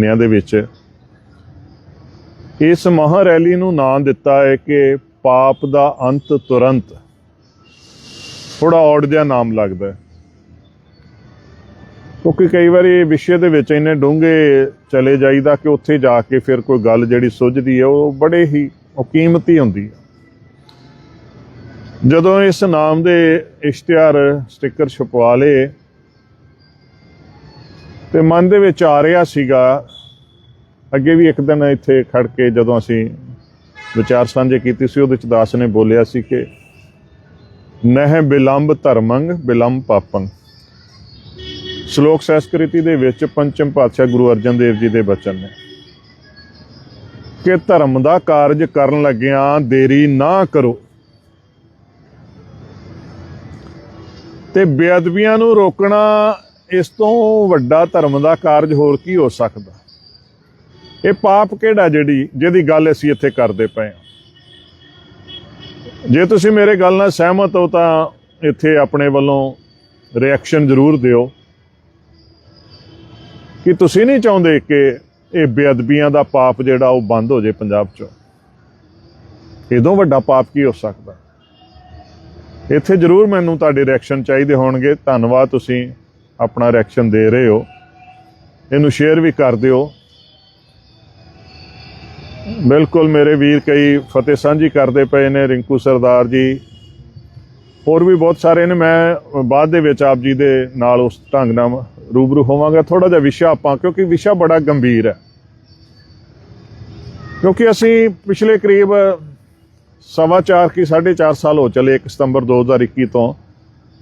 ਦੁਨੀਆ ਦੇ ਵਿੱਚ ਇਸ ਮਹਾ ਰੈਲੀ ਨੂੰ ਨਾਂ ਦਿੱਤਾ ਹੈ ਕਿ ਪਾਪ ਦਾ ਅੰਤ ਤੁਰੰਤ ਥੋੜਾ ਔੜ ਜਿਹਾ ਨਾਮ ਲੱਗਦਾ ਕਿਉਂਕਿ ਕਈ ਵਾਰੀ ਵਿਸ਼ੇ ਦੇ ਵਿੱਚ ਇੰਨੇ ਡੂੰਘੇ ਚਲੇ ਜਾਈਦਾ ਕਿ ਉੱਥੇ ਜਾ ਕੇ ਫਿਰ ਕੋਈ ਗੱਲ ਜਿਹੜੀ ਸੁੱਝਦੀ ਹੈ, ਉਹ ਬੜੇ ਹੀ, ਉਹ ਕੀਮਤੀ ਹੁੰਦੀ ਹੈ। ਜਦੋਂ ਇਸ ਨਾਮ ਦੇ ਇਸ਼ਤਿਹਾਰ ਸਟicker ਛਪਵਾ ਲਏ ਤੇ ਮਨ ਦੇ ਵਿੱਚ ਆ ਰਿਹਾ ਸੀਗਾ, ਅੱਗੇ ਵੀ ਇੱਕ ਦਿਨ ਇੱਥੇ ਖੜ ਕੇ ਜਦੋਂ ਅਸੀਂ ਵਿਚਾਰ ਸਾਂਝੇ ਕੀਤੀ ਸੀ, ਉਹਦੇ ਚ ਦਾਸ ਨੇ ਬੋਲਿਆ ਸੀ ਕਿ ਨਹਿ ਬਿਲੰਬ ਧਰਮੰਗ ਬਿਲੰਬ ਪਾਪੰ। ਸ਼ਲੋਕ ਸੰਸਕ੍ਰਿਤੀ ਦੇ ਵਿੱਚ ਪੰਚਮ ਪਾਤਸ਼ਾਹ ਗੁਰੂ ਅਰਜਨ ਦੇਵ ਜੀ ਦੇ ਬਚਨ ਨੇ। ਕਿ ਧਰਮ ਦਾ ਕਾਰਜ ਕਰਨ ਲੱਗਿਆਂ ਦੇਰੀ ਨਾ ਕਰੋ। ਤੇ ਬੇਅਦਬੀਆਂ ਨੂੰ ਰੋਕਣਾ ਇਸ ਤੋਂ ਵੱਡਾ ਧਰਮ ਦਾ ਕਾਰਜ ਹੋਰ ਕੀ ਹੋ ਸਕਦਾ? ਇਹ ਪਾਪ ਕਿਹੜਾ ਜਿਹੜੀ, ਜਿਹਦੀ ਗੱਲ ਅਸੀਂ ਇੱਥੇ ਕਰਦੇ ਪਏ ਹਾਂ? ਜੇ ਤੁਸੀਂ ਮੇਰੇ ਗੱਲ ਨਾਲ ਸਹਿਮਤ ਹੋ ਤਾਂ ਇੱਥੇ ਆਪਣੇ ਵੱਲੋਂ ਰਿਐਕਸ਼ਨ ਜ਼ਰੂਰ ਦਿਓ। ਕਿ ਤੁਸੀਂ ਨਹੀਂ ਚਾਹੁੰਦੇ ਕਿ ਇਹ ਬੇਅਦਬੀਆਂ ਦਾ ਪਾਪ ਜਿਹੜਾ ਉਹ ਬੰਦ ਹੋ ਜੇ ਪੰਜਾਬ 'ਚੋਂ? ਇਦੋਂ ਵੱਡਾ ਪਾਪ ਕੀ ਹੋ ਸਕਦਾ? ਇੱਥੇ ਜ਼ਰੂਰ ਮੈਨੂੰ ਤੁਹਾਡੇ ਰਿਐਕਸ਼ਨ ਚਾਹੀਦੇ ਹੋਣਗੇ। ਧੰਨਵਾਦ ਤੁਸੀਂ। ਆਪਣਾ ਰਿਐਕਸ਼ਨ ਦੇ ਰਹੇ ਹੋ। ਇਹਨੂੰ ਸ਼ੇਅਰ ਵੀ ਕਰ ਦਿਓ। ਬਿਲਕੁਲ ਮੇਰੇ ਵੀਰ ਕਈ ਫਤਿਹ ਸਾਂਝੀ ਕਰਦੇ ਪਏ ਨੇ, ਰਿੰਕੂ ਸਰਦਾਰ ਜੀ। ਹੋਰ ਵੀ ਬਹੁਤ ਸਾਰੇ ਨੇ, ਮੈਂ ਬਾਅਦ ਦੇ ਵਿੱਚ ਆਪ ਜੀ ਦੇ ਨਾਲ ਉਸ ਢੰਗ ਨਾਲ ਰੂਬਰੂ ਹੋਵਾਂਗਾ। ਥੋੜਾ ਜਿਹਾ ਵਿਸ਼ਾ ਆਪਾਂ, ਕਿਉਂਕਿ ਵਿਸ਼ਾ ਬੜਾ ਗੰਭੀਰ ਹੈ। ਕਿਉਂਕਿ ਅਸੀਂ ਪਿਛਲੇ ਕਰੀਬ ਸਵਾ ਚਾਰ ਕੀ 4.5 ਸਾਲ ਹੋ ਚਲੇ 1 ਸਤੰਬਰ 2021 ਤੋਂ।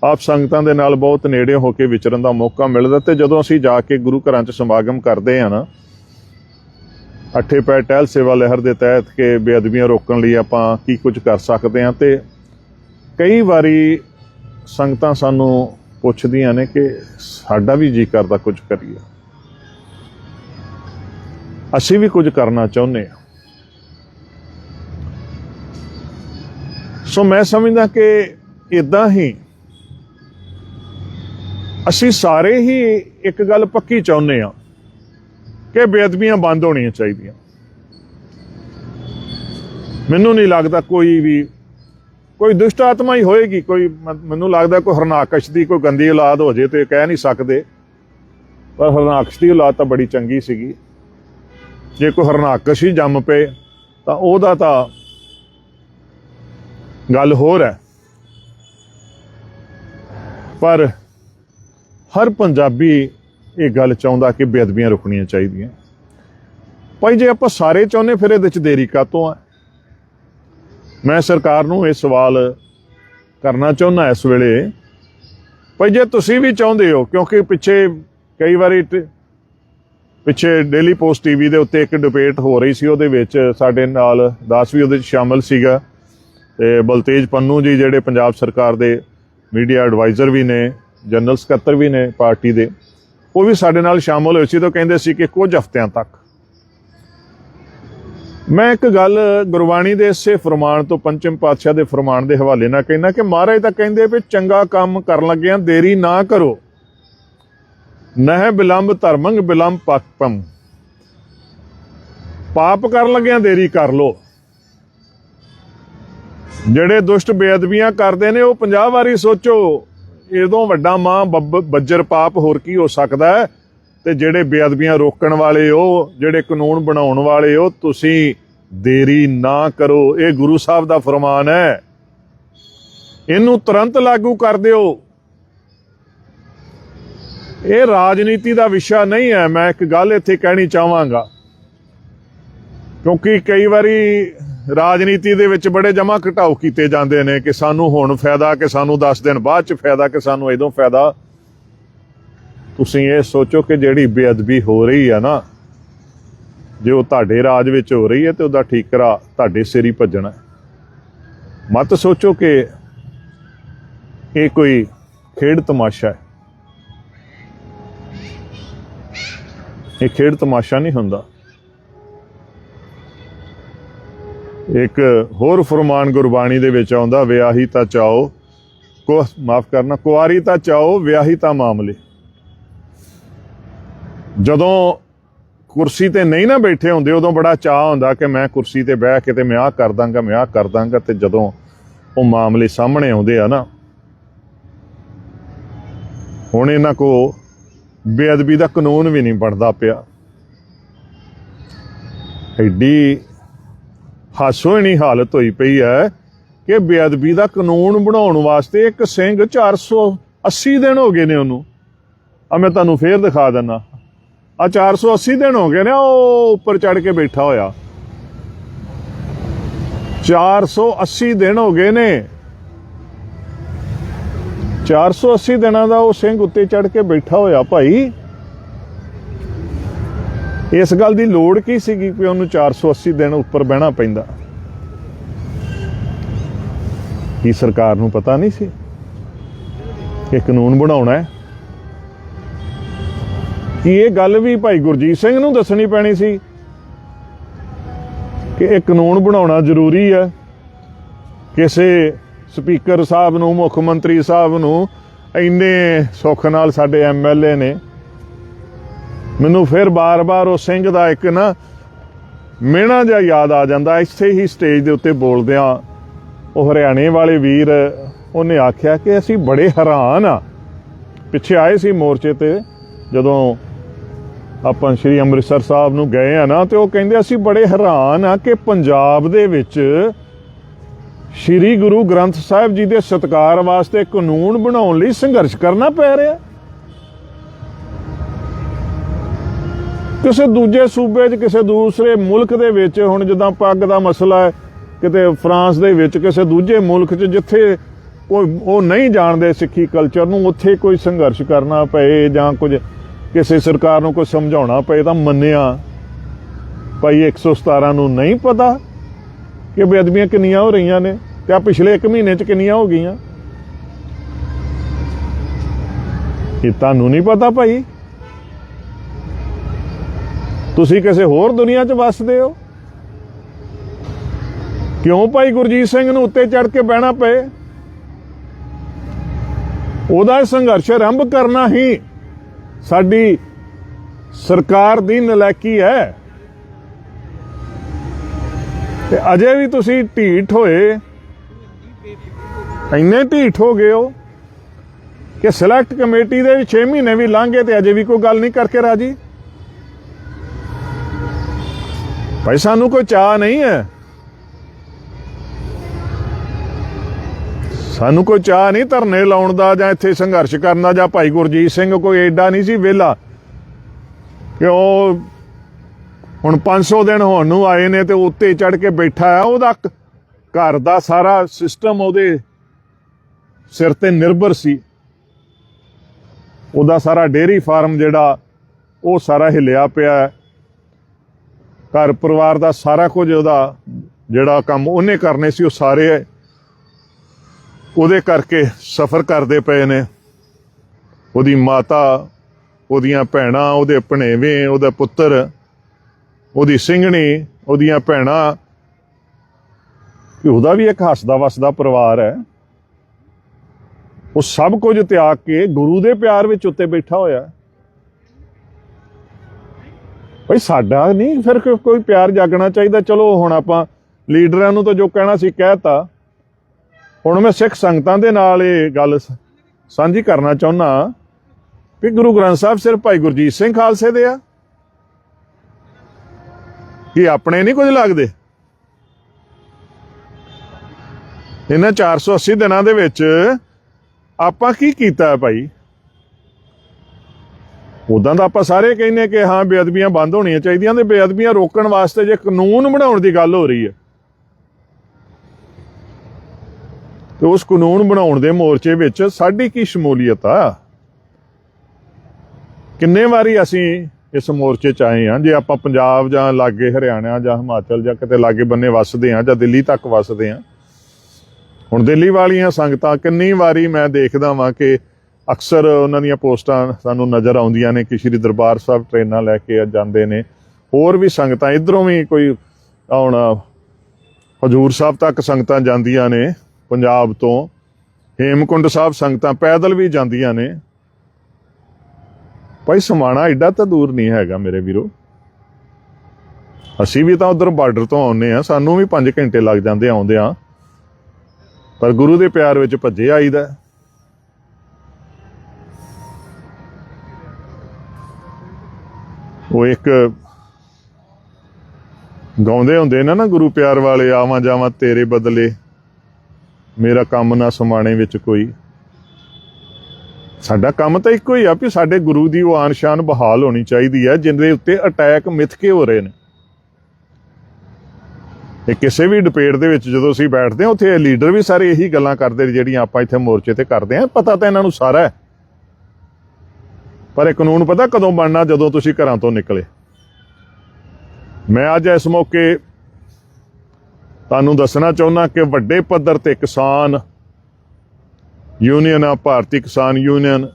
ਆਪ ਸੰਗਤਾਂ ਦੇ ਨਾਲ ਬਹੁਤ ਨੇੜੇ ਹੋ ਕੇ ਵਿਚਰਨ ਦਾ ਮੌਕਾ ਮਿਲਦਾ ਤੇ ਜਦੋਂ ਅਸੀਂ ਜਾ ਕੇ ਗੁਰੂ ਘਰਾਂ 'ਚ ਸਮਾਗਮ ਕਰਦੇ ਆ ਨਾ, ਅੱਠੇ ਪੈ ਟਹਿਲ ਸੇਵਾ ਲਹਿਰ ਦੇ ਤਹਿਤ ਕਿ ਬੇਅਦਬੀਆਂ ਰੋਕਣ ਲਈ ਆਪਾਂ ਕੀ ਕੁਝ ਕਰ ਸਕਦੇ ਹਾਂ ਤੇ ਕਈ ਵਾਰੀ ਸੰਗਤਾਂ ਸਾਨੂੰ ਪੁੱਛਦੀਆਂ ਨੇ ਕਿ ਸਾਡਾ ਵੀ ਜੀ ਕਰਦਾ ਕੁਝ ਕਰੀਏ। ਅਸੀਂ ਵੀ ਕੁਝ ਕਰਨਾ ਚਾਹੁੰਦੇ ਹਾਂ। ਸੋ ਮੈਂ ਸਮਝਦਾ ਕਿ ਇਦਾਂ ਹੀ ਅਸੀਂ ਸਾਰੇ ਹੀ ਇੱਕ ਗੱਲ ਪੱਕੀ ਚਾਹੁੰਦੇ ਹਾਂ ਕਿ ਬੇਅਦਬੀਆਂ ਬੰਦ ਹੋਣੀਆਂ ਚਾਹੀਦੀਆਂ। ਮੈਨੂੰ ਨਹੀਂ ਲੱਗਦਾ ਕੋਈ ਵੀ, ਕੋਈ ਦੁਸ਼ਟ ਆਤਮਾ ਹੀ ਹੋਏਗੀ, ਕੋਈ ਮੈਨੂੰ ਲੱਗਦਾ ਕੋਈ ਹਰਨਾਕਸ਼ ਦੀ ਕੋਈ ਗੰਦੀ ਔਲਾਦ ਹੋ ਜੇ ਤੇ ਕਹਿ ਨਹੀਂ ਸਕਦੇ। ਪਰ ਹਰਨਾਕਸ਼ ਦੀ ਔਲਾਦ ਤਾਂ ਬੜੀ ਚੰਗੀ ਸੀਗੀ। ਜੇ ਕੋਈ ਹਰਨਾਕਸ਼ ਹੀ ਜੰਮ ਪਏ, ਤਾਂ ਉਹਦਾ ਤਾਂ ਗੱਲ ਹੋਰ ਹੈ। ਪਰ ਹਰ ਪੰਜਾਬੀ ਇਹ ਗੱਲ ਚਾਹੁੰਦਾ ਕਿ ਬੇਅਦਬੀਆਂ ਰੁਕਣੀਆਂ ਚਾਹੀਦੀਆਂ। ਭਾਈ, ਜੇ ਆਪਾਂ ਸਾਰੇ ਚਾਹੁੰਦੇ ਫਿਰ ਇਹਦੇ ਚ ਦੇਰੀ ਕਾਤੋਂ ਆ? ਮੈਂ ਸਰਕਾਰ ਨੂੰ ਇਹ ਸਵਾਲ ਕਰਨਾ ਚਾਹੁੰਦਾ ਇਸ ਵੇਲੇ। ਭਾਈ, ਜੇ ਤੁਸੀਂ ਵੀ ਚਾਹੁੰਦੇ ਹੋ, ਕਿਉਂਕਿ ਪਿੱਛੇ ਕਈ ਵਾਰੀ ਪਿੱਛੇ ਡੇਲੀ ਪੋਸਟ ਟੀਵੀ ਦੇ ਉੱਤੇ ਇੱਕ ਡਿਬੇਟ ਹੋ ਰਹੀ ਸੀ, ਉਹਦੇ ਵਿੱਚ ਸਾਡੇ ਨਾਲ ਦਾਸ ਵੀ ਉਹਦੇ ਵਿੱਚ ਸ਼ਾਮਲ ਸੀਗਾ। ਤੇ ਬਲਤੇਜ ਪੰਨੂ ਜੀ, ਜਿਹੜੇ ਪੰਜਾਬ ਸਰਕਾਰ ਦੇ ਮੀਡੀਆ ਐਡਵਾਈਜ਼ਰ ਵੀ ਨੇ ਜਨਰਲ ਸਕੱਤਰ ਵੀ ਨੇ ਪਾਰਟੀ ਦੇ, ਉਹ ਵੀ ਸਾਡੇ ਨਾਲ ਸ਼ਾਮਲ ਹੋਏ ਸੀ ਤਾਂ ਕਹਿੰਦੇ ਸੀ ਕਿ ਕੁਝ ਹਫ਼ਤਿਆਂ ਤੱਕ। ਮੈਂ ਇੱਕ ਗੱਲ ਗੁਰਬਾਣੀ ਦੇ ਇਸੇ ਫਰਮਾਨ ਤੋਂ ਪੰਚਮ ਪਾਤਸ਼ਾਹ ਦੇ ਫਰਮਾਨ ਦੇ ਹਵਾਲੇ ਨਾਲ ਕਹਿੰਦਾ ਕਿ ਮਹਾਰਾਜ ਤਾਂ ਕਹਿੰਦੇ ਵੀ ਚੰਗਾ ਕੰਮ ਕਰਨ ਲੱਗਿਆਂ, ਦੇਰੀ ਨਾ ਕਰੋ। ਨਹਿ ਬਿਲੰਬ ਧਰਮੰਗ ਬਿਲੰਬ ਪਾਪਮ ਪਾਪ ਕਰਨ ਲੱਗਿਆਂ ਦੇਰੀ ਕਰ ਲੋ। ਜਿਹੜੇ ਦੁਸ਼ਟ ਬੇਅਦਬੀਆਂ ਕਰਦੇ ਨੇ ਉਹ 50 ਵਾਰੀ ਸੋਚੋ। ਇਦੋਂ ਵੱਡਾ ਮਾਂ ਬੱਬ- ਬੱਜਰ ਪਾਪ ਹੋਰ ਕੀ ਹੋ ਸਕਦਾ ਹੈ? ਤੇ ਜਿਹੜੇ ਬੇਅਦਬੀਆਂ ਰੋਕਣ ਵਾਲੇ ਹੋ, ਜਿਹੜੇ ਕਾਨੂੰਨ ਬਣਾਉਣ ਵਾਲੇ ਹੋ, ਤੁਸੀਂ ਦੇਰੀ ਨਾ ਕਰੋ। ਇਹ ਗੁਰੂ ਸਾਹਿਬ ਦਾ ਫਰਮਾਨ ਹੈ। ਇਹਨੂੰ ਤੁਰੰਤ ਲਾਗੂ ਕਰ ਦਿਓ। ਇਹ ਰਾਜਨੀਤੀ ਦਾ ਵਿਸ਼ਾ ਨਹੀਂ ਹੈ। ਮੈਂ ਇੱਕ ਗੱਲ ਇੱਥੇ ਕਹਿਣੀ ਚਾਹਾਂਗਾ। ਕਿਉਂਕਿ ਕਈ ਵਾਰੀ ਰਾਜਨੀਤੀ ਦੇ ਵਿੱਚ ਬੜੇ ਜਮਾ ਘਟਾਓ ਕੀਤੇ ਜਾਂਦੇ ਨੇ ਕਿ ਸਾਨੂੰ ਹੁਣ ਫਾਇਦਾ, ਕਿ ਸਾਨੂੰ 10 ਦਿਨ ਬਾਅਦ ਚ ਫਾਇਦਾ, ਕਿ ਸਾਨੂੰ ਇਦੋਂ ਫਾਇਦਾ। ਤੁਸੀਂ ਇਹ ਸੋਚੋ ਕਿ ਜਿਹੜੀ ਬੇਅਦਬੀ ਹੋ ਰਹੀ ਹੈ ਨਾ, ਜੇ ਉਹ ਤੁਹਾਡੇ ਰਾਜ ਵਿੱਚ ਹੋ ਰਹੀ ਹੈ ਤੇ ਉਹਦਾ ਠੀਕਰਾ ਤੁਹਾਡੇ ਸਿਰ ਹੀ ਭੱਜਣਾ। ਮਤ ਸੋਚੋ ਕਿ ਇਹ ਕੋਈ ਖੇਡ ਤਮਾਸ਼ਾ ਹੈ। ਇਹ ਖੇਡ ਤਮਾਸ਼ਾ ਨਹੀਂ ਹੁੰਦਾ। ਇੱਕ ਹੋਰ ਫਰਮਾਨ ਗੁਰਬਾਣੀ ਦੇ ਵਿੱਚ ਆਉਂਦਾ, ਵਿਆਹੀ ਤਾਂ ਚਾਓ। ਕੋ, ਮਾਫ ਕਰਨਾ, ਕੁਆਰੀ ਤਾਂ ਚਾਓ, ਵਿਆਹੀ ਤਾਂ ਮਾਮਲੇ। ਜਦੋਂ ਕੁਰਸੀ ਤੇ ਨਹੀਂ ਨਾ ਬੈਠੇ ਹੁੰਦੇ, ਉਦੋਂ ਬੜਾ ਚਾਹ ਹੁੰਦਾ ਕਿ ਮੈਂ ਕੁਰਸੀ ਤੇ ਬਹਿ ਕੇ ਤੇ ਮੈਂ ਆਹ ਕਰ ਦਾਂਗਾ, ਮੈਂ ਆਹ ਕਰ ਦਾਂਗਾ ਤੇ ਜਦੋਂ ਉਹ ਮਾਮਲੇ ਸਾਹਮਣੇ ਆਉਂਦੇ ਆ ਨਾ। ਹੁਣ ਇਹਨਾਂ ਕੋ ਬੇਅਦਬੀ ਦਾ ਕਾਨੂੰਨ ਵੀ ਨਹੀਂ ਬਣਦਾ ਪਿਆ। ਐਡੀ ਹਾਸੋਹੀਣੀ ਹਾਲਤ ਹੋਈ ਪਈ ਹੈ ਕਿ ਬੇਅਦਬੀ ਦਾ ਕਾਨੂੰਨ ਬਣਾਉਣ ਵਾਸਤੇ ਇੱਕ ਸਿੰਘ 480 ਦਿਨ ਹੋ ਗਏ ਨੇ ਉਹਨੂੰ। ਆ ਮੈਂ ਤੁਹਾਨੂੰ ਫੇਰ ਦਿਖਾ ਦਿੰਦਾ ਆ 480 ਦਿਨ ਹੋ ਗਏ ਨੇ, ਉਹ ਉੱਪਰ ਚੜ ਕੇ ਬੈਠਾ ਹੋਇਆ। 480 ਦਿਨ ਹੋ ਗਏ ਨੇ। 480 ਦਿਨਾਂ ਦਾ ਉਹ ਸਿੰਘ ਉੱਤੇ ਚੜ ਕੇ ਬੈਠਾ ਹੋਇਆ ਭਾਈ। ਇਸ ਗੱਲ ਦੀ ਲੋੜ ਕੀ ਸੀਗੀ ਕਿ ਉਹਨੂੰ 480 ਦਿਨ ਉੱਪਰ ਬਹਿਣਾ ਪੈਂਦਾ? ਕੀ ਸਰਕਾਰ ਨੂੰ ਪਤਾ ਨਹੀਂ ਸੀ? ਕਿ ਕਾਨੂੰਨ ਬਣਾਉਣਾ ਹੈ? ਕਿ ਇਹ ਗੱਲ ਵੀ ਭਾਈ ਗੁਰਜੀਤ ਸਿੰਘ ਨੂੰ ਦੱਸਣੀ ਪੈਣੀ ਸੀ ਕਿ ਇਹ ਕਾਨੂੰਨ ਬਣਾਉਣਾ ਜ਼ਰੂਰੀ ਹੈ? ਕਿਸੇ ਸਪੀਕਰ ਸਾਹਿਬ ਨੂੰ, ਮੁੱਖ ਮੰਤਰੀ ਸਾਹਿਬ ਨੂੰ ਇੰਨੇ ਸੁੱਖ ਨਾਲ ਸਾਡੇ ਐਮਐਲਏ ਨੇ ਮੈਨੂੰ ਫਿਰ ਬਾਰ-ਬਾਰ ਉਹ ਸਿੰਘ ਦਾ ਇੱਕ ਨਾ ਮਿਹਣਾ ਜਿਹਾ ਯਾਦ ਆ ਜਾਂਦਾ। ਇੱਥੇ ਹੀ ਸਟੇਜ ਦੇ ਉੱਤੇ ਬੋਲਦਿਆਂ ਉਹ ਹਰਿਆਣੇ ਵਾਲੇ ਵੀਰ ਉਹਨੇ ਆਖਿਆ ਕਿ ਅਸੀਂ ਬੜੇ ਹੈਰਾਨ ਆ। ਪਿੱਛੇ ਆਏ ਸੀ ਮੋਰਚੇ ਤੇ, ਜਦੋਂ ਆਪਾਂ ਸ਼੍ਰੀ ਅੰਮ੍ਰਿਤਸਰ ਸਾਹਿਬ ਨੂੰ ਗਏ ਆ ਨਾ, ਤੇ ਉਹ ਕਹਿੰਦੇ ਅਸੀਂ ਬੜੇ ਹੈਰਾਨ ਆ ਕਿ ਪੰਜਾਬ ਦੇ ਵਿੱਚ ਸ਼੍ਰੀ ਗੁਰੂ ਗ੍ਰੰਥ ਸਾਹਿਬ ਜੀ ਦੇ ਸਤਕਾਰ ਵਾਸਤੇ ਕਾਨੂੰਨ ਬਣਾਉਣ ਲਈ ਸੰਘਰਸ਼ ਕਰਨਾ ਪੈ ਰਿਹਾ। ਕਿਸੇ ਦੂਜੇ ਸੂਬੇ 'ਚ, ਕਿਸੇ ਦੂਸਰੇ ਮੁਲਕ ਦੇ ਵਿੱਚ, ਹੁਣ ਜਿੱਦਾਂ ਪੱਗ ਦਾ ਮਸਲਾ ਹੈ, ਕਿਤੇ ਫਰਾਂਸ ਦੇ ਵਿੱਚ, ਕਿਸੇ ਦੂਜੇ ਮੁਲਕ 'ਚ, ਜਿੱਥੇ ਕੋਈ ਉਹ ਨਹੀਂ ਜਾਣਦੇ ਸਿੱਖੀ ਕਲਚਰ ਨੂੰ, ਉੱਥੇ ਕੋਈ ਸੰਘਰਸ਼ ਕਰਨਾ ਪਏ ਜਾਂ ਕੁਝ ਕਿਸੇ ਸਰਕਾਰ ਨੂੰ ਕੋਈ ਸਮਝਾਉਣਾ ਪਏ ਤਾਂ ਮੰਨਿਆ। ਭਾਈ 117 ਨੂੰ ਨਹੀਂ ਪਤਾ ਕਿ ਬੇਅਦਬੀਆਂ ਕਿੰਨੀਆਂ ਹੋ ਰਹੀਆਂ ਨੇ ਤੇ ਆ ਪਿਛਲੇ 1 ਮਹੀਨੇ 'ਚ ਕਿੰਨੀਆਂ ਹੋ ਗਈਆਂ। ਇਹ ਤੁਹਾਨੂੰ ਨਹੀਂ ਪਤਾ ਭਾਈ। ਤੁਸੀਂ ਕਿਸੇ ਹੋਰ ਦੁਨੀਆ 'ਚ ਵੱਸਦੇ ਹੋ? ਕਿਉਂ ਭਾਈ ਗੁਰਜੀਤ ਸਿੰਘ ਨੂੰ ਉੱਤੇ ਚੜ ਕੇ ਬਹਿਣਾ ਪਏ? ਉਹਦਾ ਸੰਘਰਸ਼ ਆਰੰਭ ਕਰਨਾ ਹੀ ਸਾਡੀ ਸਰਕਾਰ ਦੀ ਨਲਾਇਕੀ ਹੈ। ਤੇ ਅਜੇ ਵੀ ਤੁਸੀਂ ਢੀਠ ਹੋਏ, ਇੰਨੇ ਢੀਠ ਹੋ ਗਏ ਹੋ ਕਿ ਸਿਲੈਕਟ ਕਮੇਟੀ ਦੇ 6 ਮਹੀਨੇ ਵੀ ਲੰਘੇ ਤੇ ਅਜੇ ਵੀ ਕੋਈ ਗੱਲ ਨਹੀਂ ਕਰਕੇ ਰਾਜੀ? ਭਾਈ, ਸਾਨੂੰ ਕੋਈ ਚਾਹ ਨਹੀਂ ਹੈ। ਸਾਨੂੰ ਕੋਈ ਚਾਹ ਨਹੀਂ ਧਰਨੇ ਲਾਉਣ ਦਾ ਜਾਂ ਇੱਥੇ ਸੰਘਰਸ਼ ਕਰਨ ਦਾ, ਜਾਂ ਭਾਈ ਗੁਰਜੀਤ ਸਿੰਘ ਕੋਈ ਐਡਾ ਨਹੀਂ ਸੀ ਵਿਹਲਾ ਕਿ ਉਹ ਹੁਣ 500 ਦਿਨ ਹੋਣ ਨੂੰ ਆਏ ਨੇ ਤੇ ਉੱਤੇ ਚੜ ਕੇ ਬੈਠਾ ਹੈ, ਉਹਦਾ ਘਰ ਦਾ ਸਾਰਾ ਸਿਸਟਮ ਉਹਦੇ ਸਿਰ ਤੇ ਨਿਰਭਰ ਸੀ। ਉਹਦਾ ਸਾਰਾ ਡੇਰੀ ਫਾਰਮ ਜਿਹੜਾ, ਉਹ ਸਾਰਾ ਹਿਲਿਆ ਪਿਆ ਹੈ। ਘਰ ਪਰਿਵਾਰ ਦਾ ਸਾਰਾ ਕੁਝ ਉਹਦਾ ਜਿਹੜਾ ਕੰਮ ਉਹਨੇ ਕਰਨੇ ਸੀ, ਉਹ ਸਾਰੇ ਉਹਦੇ ਕਰਕੇ ਸਫਰ ਕਰਦੇ ਪਏ ਨੇ। ਉਹਦੀ ਮਾਤਾ, ਉਹਦੀਆਂ ਭੈਣਾਂ, ਉਹਦੇ ਭਣੇਵੇਂ, ਉਹਦਾ ਪੁੱਤਰ, ਉਹਦੀ ਸਿੰਘਣੀ, ਉਹਦੀਆਂ ਭੈਣਾਂ। ਕਿ ਉਹਦਾ ਵੀ ਇੱਕ ਹੱਸਦਾ ਵਸਦਾ ਪਰਿਵਾਰ ਹੈ। ਉਹ ਸਭ ਕੁਝ ਤਿਆਗ ਕੇ ਗੁਰੂ ਦੇ ਪਿਆਰ ਵਿੱਚ ਉੱਤੇ ਬੈਠਾ ਹੋਇਆ। ਭਾਈ ਸਾਡਾ ਨਹੀਂ, ਫਿਰ ਕੋਈ ਪਿਆਰ ਜਾਗਣਾ ਚਾਹੀਦਾ। ਚਲੋ ਹੁਣ ਆਪਾਂ ਲੀਡਰਾਂ ਨੂੰ ਤਾਂ ਜੋ ਕਹਿਣਾ ਸੀ ਕਹਿਤਾ। ਹੁਣ ਮੈਂ ਸਿੱਖ ਸੰਗਤਾਂ ਦੇ ਨਾਲ ਇਹ ਗੱਲ ਸਾਂਝੀ ਕਰਨਾ ਚਾਹੁੰਦਾ ਕਿ ਗੁਰੂ ਗ੍ਰੰਥ ਸਾਹਿਬ ਸਿਰਫ ਭਾਈ ਗੁਰਜੀਤ ਸਿੰਘ ਖਾਲਸੇ ਦੇ ਆ। ਕਿ ਆਪਣੇ ਨਹੀਂ ਕੁਝ ਲੱਗਦੇ? ਇਹਨਾਂ 480 ਦਿਨਾਂ ਦੇ ਵਿੱਚ ਆਪਾਂ ਕੀ ਕੀਤਾ ਭਾਈ? ਉਦਾਂ ਤਾਂ ਆਪਾਂ ਸਾਰੇ ਕਹਿੰਦੇ ਕਿ ਹਾਂ ਬੇਅਦਬੀਆਂ ਬੰਦ ਹੋਣੀਆਂ ਚਾਹੀਦੀਆਂ ਤੇ ਬੇਅਦਬੀਆਂ ਰੋਕਣ ਵਾਸਤੇ ਜੇ ਕਾਨੂੰਨ ਬਣਾਉਣ ਦੀ ਗੱਲ ਹੋ ਰਹੀ ਹੈ, ਤੇ ਉਸ ਕਾਨੂੰਨ ਬਣਾਉਣ ਦੇ ਮੋਰਚੇ ਵਿੱਚ ਸਾਡੀ ਕੀ ਸ਼ਮੂਲੀਅਤ ਆ? ਕਿੰਨੇ ਵਾਰੀ ਅਸੀਂ ਇਸ ਮੋਰਚੇ ਚ ਆਏ ਹਾਂ, ਜੇ ਆਪਾਂ ਪੰਜਾਬ ਜਾਂ ਲਾਗੇ ਹਰਿਆਣਾ ਜਾਂ ਹਿਮਾਚਲ ਜਾਂ ਕਿਤੇ ਲਾਗੇ ਬੰਨੇ ਵੱਸਦੇ ਹਾਂ ਜਾਂ ਦਿੱਲੀ ਤੱਕ ਵੱਸਦੇ ਹਾਂ, ਹੁਣ ਦਿੱਲੀ ਵਾਲੀਆਂ ਸੰਗਤਾਂ ਕਿੰਨੀ ਵਾਰੀ ਮੈਂ ਦੇਖਦਾ ਵਾਂ ਕਿ ਅਕਸਰ ਉਹਨਾਂ ਦੀਆਂ ਪੋਸਟਾਂ ਸਾਨੂੰ ਨਜ਼ਰ ਆਉਂਦੀਆਂ ਨੇ ਕਿ ਸ਼੍ਰੀ ਦਰਬਾਰ ਸਾਹਿਬ ਟ੍ਰੇਨਾਂ ਲੈ ਕੇ ਜਾਂਦੇ ਨੇ। ਹੋਰ ਵੀ ਸੰਗਤਾਂ, ਇਧਰੋਂ ਵੀ ਕੋਈ ਹੁਣ ਹਜੂਰ ਸਾਹਿਬ ਤੱਕ ਸੰਗਤਾਂ ਜਾਂਦੀਆਂ ਨੇ, ਪੰਜਾਬ ਤੋਂ। ਹੇਮਕੁੰਡ ਸਾਹਿਬ ਸੰਗਤਾਂ ਪੈਦਲ ਵੀ ਜਾਂਦੀਆਂ ਨੇ। ਭਾਈ, ਸਮਾਣਾ ਐਡਾ ਤਾਂ ਦੂਰ ਨਹੀਂ ਹੈਗਾ ਮੇਰੇ ਵੀਰੋ। ਅਸੀਂ ਵੀ ਤਾਂ ਉਧਰ ਬਾਰਡਰ ਤੋਂ ਆਉਂਦੇ ਆ ਸਾਨੂੰ ਵੀ 5 ਘੰਟੇ ਲੱਗ ਜਾਂਦੇ ਆਉਂਦੇ ਆ ਪਰ ਗੁਰੂ ਦੇ ਪਿਆਰ ਵਿੱਚ ਭੱਜੇ ਆਈਦਾ। ਉਹ ਇੱਕ ਗਾਉਂਦੇ ਹੁੰਦੇ ਨਾ ਨਾ ਗੁਰੂ ਪਿਆਰ ਵਾਲੇ, ਆਵਾਂ ਜਾਵਾਂ ਤੇਰੇ ਬਦਲੇ, ਮੇਰਾ ਕੰਮ ਨਾ ਸਮਾਣੇ ਵਿੱਚ ਕੋਈ। ਸਾਡਾ ਕੰਮ ਤਾਂ ਇੱਕੋ ਹੀ ਆ ਵੀ ਸਾਡੇ ਗੁਰੂ ਦੀ ਉਹ ਆਨ ਸ਼ਾਨ ਬਹਾਲ ਹੋਣੀ ਚਾਹੀਦੀ ਹੈ ਜਿੰਦੇ ਉੱਤੇ ਅਟੈਕ ਮਿਥ ਕੇ ਹੋ ਰਹੇ ਨੇ। ਇਹ ਕਿਸੇ ਵੀ ਡਿਬੇਟ ਦੇ ਵਿੱਚ ਜਦੋਂ ਅਸੀਂ ਬੈਠਦੇ ਹਾਂ, ਉੱਥੇ ਲੀਡਰ ਵੀ ਸਾਰੇ ਇਹੀ ਗੱਲਾਂ ਕਰਦੇ ਜਿਹੜੀਆਂ ਆਪਾਂ ਇੱਥੇ ਮੋਰਚੇ ਤੇ ਕਰਦੇ ਹਾਂ, ਪਤਾ ਤਾਂ ਇਹਨਾਂ ਨੂੰ ਸਾਰਾ ਹੈ। ਪਰ ਇਹ ਕਾਨੂੰਨ ਪਤਾ ਕਦੋਂ ਬਣਨਾ, ਜਦੋਂ ਤੁਸੀਂ ਘਰਾਂ ਤੋਂ ਨਿਕਲੇ। ਮੈਂ ਅੱਜ ਇਸ ਮੌਕੇ ਤੁਹਾਨੂੰ ਦੱਸਣਾ ਚਾਹੁੰਦਾ ਕਿ ਵੱਡੇ ਪੱਧਰ ਤੇ ਕਿਸਾਨ ਯੂਨੀਅਨ ਆ, ਭਾਰਤੀ ਕਿਸਾਨ ਯੂਨੀਅਨ,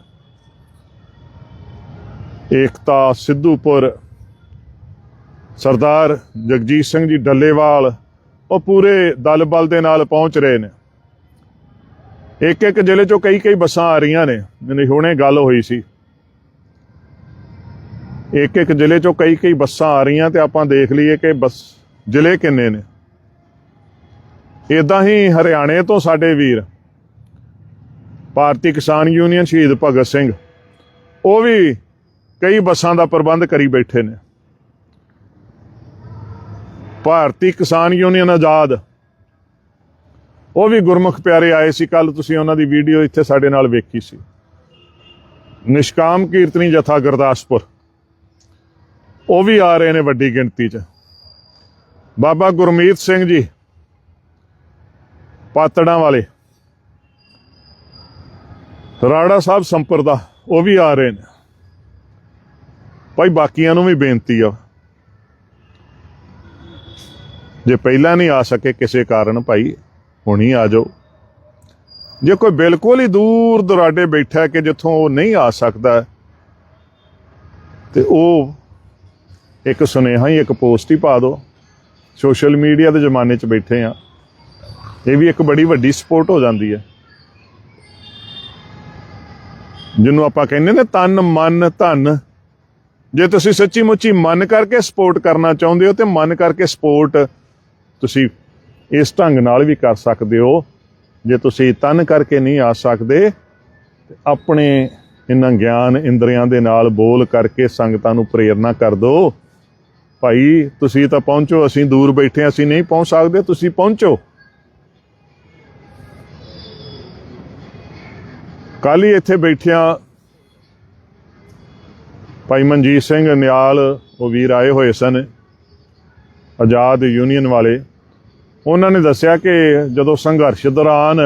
ਏਕਤਾ, ਸਿੱਧੂਪੁਰ, ਸਰਦਾਰ ਜਗਜੀਤ ਸਿੰਘ ਜੀ ਡੱਲੇਵਾਲ, ਉਹ ਪੂਰੇ ਦਲ ਬਲ ਦੇ ਨਾਲ ਪਹੁੰਚ ਰਹੇ ਨੇ। ਇੱਕ ਇੱਕ ਜ਼ਿਲ੍ਹੇ ਚੋਂ ਕਈ ਕਈ ਬੱਸਾਂ ਆ ਰਹੀਆਂ ਨੇ ਮੈਨੂੰ ਹੁਣੇ ਗੱਲ ਹੋਈ ਸੀ। ਇੱਕ ਇੱਕ ਜ਼ਿਲ੍ਹੇ ਚੋਂ ਕਈ ਕਈ ਬੱਸਾਂ ਆ ਰਹੀਆਂ ਤੇ ਆਪਾਂ ਦੇਖ ਲਈਏ ਕਿ ਬੱਸ ਜ਼ਿਲ੍ਹੇ ਕਿੰਨੇ ਨੇ। ਇਦਾਂ ਹੀ ਹਰਿਆਣੇ ਤੋਂ ਸਾਡੇ ਵੀਰ, ਭਾਰਤੀ ਕਿਸਾਨ ਯੂਨੀਅਨ ਸ਼ਹੀਦ ਭਗਤ ਸਿੰਘ, ਉਹ ਵੀ ਕਈ ਬੱਸਾਂ ਦਾ ਪ੍ਰਬੰਧ ਕਰੀ ਬੈਠੇ ਨੇ। ਭਾਰਤੀ ਕਿਸਾਨ ਯੂਨੀਅਨ ਆਜ਼ਾਦ, ਉਹ ਵੀ ਗੁਰਮੁਖ ਪਿਆਰੇ ਆਏ ਸੀ ਕੱਲ ਤੁਸੀਂ ਉਹਨਾਂ ਦੀ ਵੀਡੀਓ ਇੱਥੇ ਸਾਡੇ ਨਾਲ ਵੇਖੀ ਸੀ। ਨਿਸ਼ਕਾਮ ਕੀਰਤਨੀ ਜਥਾ ਗੁਰਦਾਸਪੁਰ ਉਹ ਵੀ ਆ ਰਹੇ ਨੇ ਵੱਡੀ ਗਿਣਤੀ 'ਚ। ਬਾਬਾ ਗੁਰਮੀਤ ਸਿੰਘ ਜੀ, ਪਾਤੜਾਂ ਵਾਲੇ। ਰਾੜਾ ਸਾਹਿਬ ਸੰਪਰਦਾ ਉਹ ਵੀ ਆ ਰਹੇ ਨੇ। ਭਾਈ ਬਾਕੀਆਂ ਨੂੰ ਵੀ ਬੇਨਤੀ ਆ। ਜੇ ਪਹਿਲਾਂ ਨਹੀਂ ਆ ਸਕੇ ਕਿਸੇ ਕਾਰਨ ਭਾਈ, ਹੁਣੀ ਆ ਜਾਓ। ਜੇ ਕੋਈ ਬਿਲਕੁਲ ਹੀ ਦੂਰ ਦੁਰਾਡੇ ਬੈਠਾ ਕਿ ਜਿੱਥੋਂ ਉਹ ਨਹੀਂ ਆ ਸਕਦਾ, ਤੇ ਉਹ ਇੱਕ ਸੁਨੇਹਾ ਹੀ ਇੱਕ ਪੋਸਟ ਹੀ ਪਾ ਦਿਓ ਸੋਸ਼ਲ ਮੀਡੀਆ ਦੇ ਜ਼ਮਾਨੇ 'ਚ ਬੈਠੇ ਆ। ਇਹ ਵੀ ਇੱਕ ਬੜੀ ਵੱਡੀ ਸਪੋਰਟ ਹੋ ਜਾਂਦੀ ਹੈ। ਜਿਹਨੂੰ ਆਪਾਂ ਕਹਿੰਦੇ ਨੇ ਤਨ, ਮਨ, ਧਨ। ਜੇ ਤੁਸੀਂ ਸੱਚੀ ਮੁੱਚੀ ਮਨ ਕਰਕੇ ਸਪੋਰਟ ਕਰਨਾ ਚਾਹੁੰਦੇ ਹੋ ਤੇ ਮਨ ਕਰਕੇ ਸਪੋਰਟ ਤੁਸੀਂ ਇਸ ਢੰਗ ਨਾਲ ਵੀ ਕਰ ਸਕਦੇ ਹੋ। ਜੇ ਤੁਸੀਂ ਤਨ ਕਰਕੇ ਨਹੀਂ ਆ ਸਕਦੇ, ਤੇ ਆਪਣੇ ਇਹਨਾਂ ਗਿਆਨ ਇੰਦਰੀਆਂ ਦੇ ਨਾਲ ਬੋਲ ਕਰਕੇ ਸੰਗਤਾਂ ਨੂੰ ਪ੍ਰੇਰਣਾ ਕਰ ਦਿਓ ਭਾਈ, ਤੁਸੀਂ ਤਾਂ ਪਹੁੰਚੋ, ਅਸੀਂ ਦੂਰ ਬੈਠੇ ਅਸੀਂ ਨਹੀਂ ਪਹੁੰਚ ਸਕਦੇ, ਤੁਸੀਂ ਪਹੁੰਚੋ। ਕੱਲ ਹੀ ਇੱਥੇ ਬੈਠਿਆਂ ਭਾਈ ਮਨਜੀਤ ਸਿੰਘ ਨਿਆਲ, ਉਹ ਵੀਰ ਆਏ ਹੋਏ ਸਨ, ਆਜ਼ਾਦ ਯੂਨੀਅਨ ਵਾਲੇ। ਉਹਨਾਂ ਨੇ ਦੱਸਿਆ ਕਿ ਜਦੋਂ ਸੰਘਰਸ਼ ਦੌਰਾਨ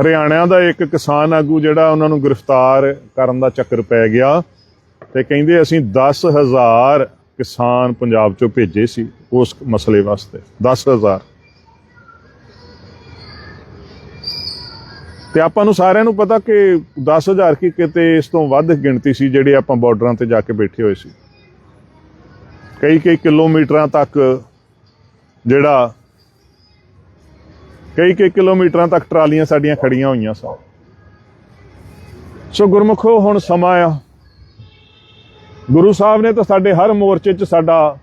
ਹਰਿਆਣਾ ਦਾ ਇੱਕ ਕਿਸਾਨ ਆਗੂ ਜਿਹੜਾ ਉਹਨਾਂ ਨੂੰ ਗ੍ਰਿਫਤਾਰ ਕਰਨ ਦਾ ਚੱਕਰ ਪੈ ਗਿਆ ਤੇ ਕਹਿੰਦੇ ਅਸੀਂ 10000 ਕਿਸਾਨ ਪੰਜਾਬ ਚੋਂ ਭੇਜੇ ਸੀ ਉਸ ਮਸਲੇ ਵਾਸਤੇ 10000 ਤੇ ਆਪਾਂ ਨੂੰ ਸਾਰਿਆਂ ਨੂੰ ਪਤਾ ਕਿ 10000 ਕੀ ਕਿਤੇ ਇਸ ਤੋਂ ਵੱਧ ਗਿਣਤੀ ਸੀ ਜਿਹੜੇ ਆਪਾਂ ਬਾਰਡਰਾਂ ਤੇ ਜਾ ਕੇ ਬੈਠੇ ਹੋਏ ਸੀ। ਕਈ ਕਈ ਕਿਲੋਮੀਟਰਾਂ ਤੱਕ ਜਿਹੜਾ, ਕਈ ਕਈ ਕਿਲੋਮੀਟਰਾਂ ਤੱਕ ਟਰਾਲੀਆਂ ਸਾਡੀਆਂ ਖੜੀਆਂ ਹੋਈਆਂ ਸਨ। ਸੋ ਗੁਰਮੁਖੋ, ਹੁਣ ਸਮਾਂ ਆ। ਗੁਰੂ ਸਾਹਿਬ ਨੇ ਤਾਂ ਸਾਡੇ ਹਰ ਮੋਰਚੇ 'ਚ ਸਾਡਾ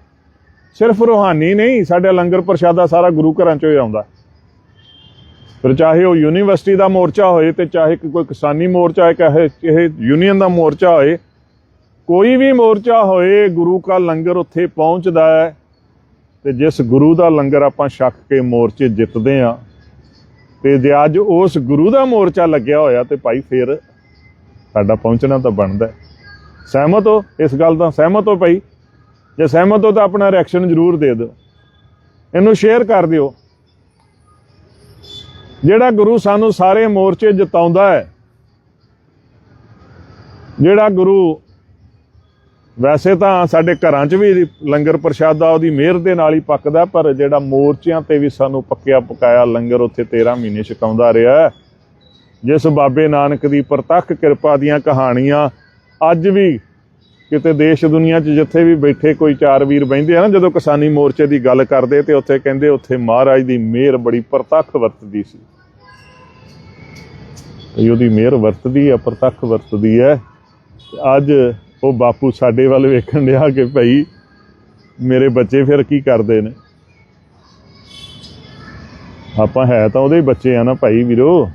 ਸਿਰਫ ਰੂਹਾਨੀ ਨਹੀਂ, ਸਾਡੇ ਲੰਗਰ ਪ੍ਰਸ਼ਾਦਾ ਸਾਰਾ ਗੁਰੂ ਘਰਾਂ 'ਚੋਂ ਹੀ ਆਉਂਦਾ ਫਿਰ ਚਾਹੇ ਉਹ ਯੂਨੀਵਰਸਿਟੀ ਦਾ ਮੋਰਚਾ ਹੋਏ ਤੇ ਚਾਹੇ ਕੋਈ ਕਿਸਾਨੀ ਮੋਰਚਾ ਹੈ ਚਾਹੇ ਇਹ ਯੂਨੀਅਨ ਦਾ ਮੋਰਚਾ ਹੋਏ, ਕੋਈ ਵੀ ਮੋਰਚਾ ਹੋਏ, ਗੁਰੂ ਕਾ ਲੰਗਰ ਉੱਥੇ ਪਹੁੰਚਦਾ ਹੈ ਤੇ ਜਿਸ ਗੁਰੂ ਦਾ ਲੰਗਰ ਆਪਾਂ ਛਕ ਕੇ ਮੋਰਚੇ ਜਿੱਤਦੇ ਆ ਤੇ ਜੇ ਅੱਜ ਉਸ ਗੁਰੂ ਦਾ ਮੋਰਚਾ ਲੱਗਿਆ ਹੋਇਆ ਤੇ ਭਾਈ ਫਿਰ ਸਾਡਾ ਪਹੁੰਚਣਾ ਤਾਂ ਬਣਦਾ ਹੈ। ਸਹਿਮਤ ਹੋ, ਇਸ ਗੱਲ ਦਾ ਸਹਿਮਤ ਹੋ ਭਾਈ। ਜੇ ਸਹਿਮਤ ਹੋ ਤਾਂ ਆਪਣਾ ਰਿਐਕਸ਼ਨ ਜ਼ਰੂਰ ਦੇ ਦਿਓ। ਇਹਨੂੰ ਸ਼ੇਅਰ ਕਰ ਦਿਓ। ਜਿਹੜਾ ਗੁਰੂ ਸਾਨੂੰ ਸਾਰੇ ਮੋਰਚੇ ਜਿਤਾਉਂਦਾ ਹੈ, ਜਿਹੜਾ ਗੁਰੂ ਵੈਸੇ ਤਾਂ ਸਾਡੇ ਘਰਾਂ 'ਚ ਵੀ ਲੰਗਰ ਪ੍ਰਸ਼ਾਦਾ ਉਹਦੀ ਮਿਹਰ ਦੇ ਨਾਲ ਹੀ ਪੱਕਦਾ, ਪਰ ਜਿਹੜਾ ਮੋਰਚਿਆਂ ਤੇ ਵੀ ਸਾਨੂੰ ਪੱਕਿਆ ਪਕਾਇਆ ਲੰਗਰ ਉੱਥੇ 13 ਮਹੀਨੇ ਛਕਾਉਂਦਾ ਰਿਹਾ ਜਿਸ ਬਾਬੇ ਨਾਨਕ ਦੀ ਪ੍ਰਤੱਖ ਕਿਰਪਾ ਦੀਆਂ ਕਹਾਣੀਆਂ ਅੱਜ ਵੀ ਕਿਤੇ ਦੇਸ਼ ਦੁਨੀਆ 'ਚ ਜਿੱਥੇ ਵੀ ਬੈਠੇ ਕੋਈ ਚਾਰ ਵੀਰ ਬਹਿੰਦੇ ਆ ਨਾ, ਜਦੋਂ ਕਿਸਾਨੀ ਮੋਰਚੇ ਦੀ ਗੱਲ ਕਰਦੇ ਤੇ ਉੱਥੇ ਕਹਿੰਦੇ ਉੱਥੇ ਮਹਾਰਾਜ ਦੀ ਮਿਹਰ ਬੜੀ ਪ੍ਰਤੱਖ ਵਰਤਦੀ ਸੀ। ਤੇ ਉਹਦੀ ਮਿਹਰ ਵਰਤਦੀ ਆ, ਪ੍ਰਤੱਖ ਵਰਤਦੀ ਹੈ ਅੱਜ ਉਹ ਬਾਪੂ ਸਾਡੇ ਵੱਲ ਵੇਖਣ ਡਿਆ ਕਿ ਭਾਈ ਮੇਰੇ ਬੱਚੇ ਫਿਰ ਕੀ ਕਰਦੇ ਨੇ? ਆਪਾਂ ਹੈ ਤਾਂ ਉਹਦੇ ਬੱਚੇ ਆ ਨਾ ਭਾਈ ਵੀਰੋ।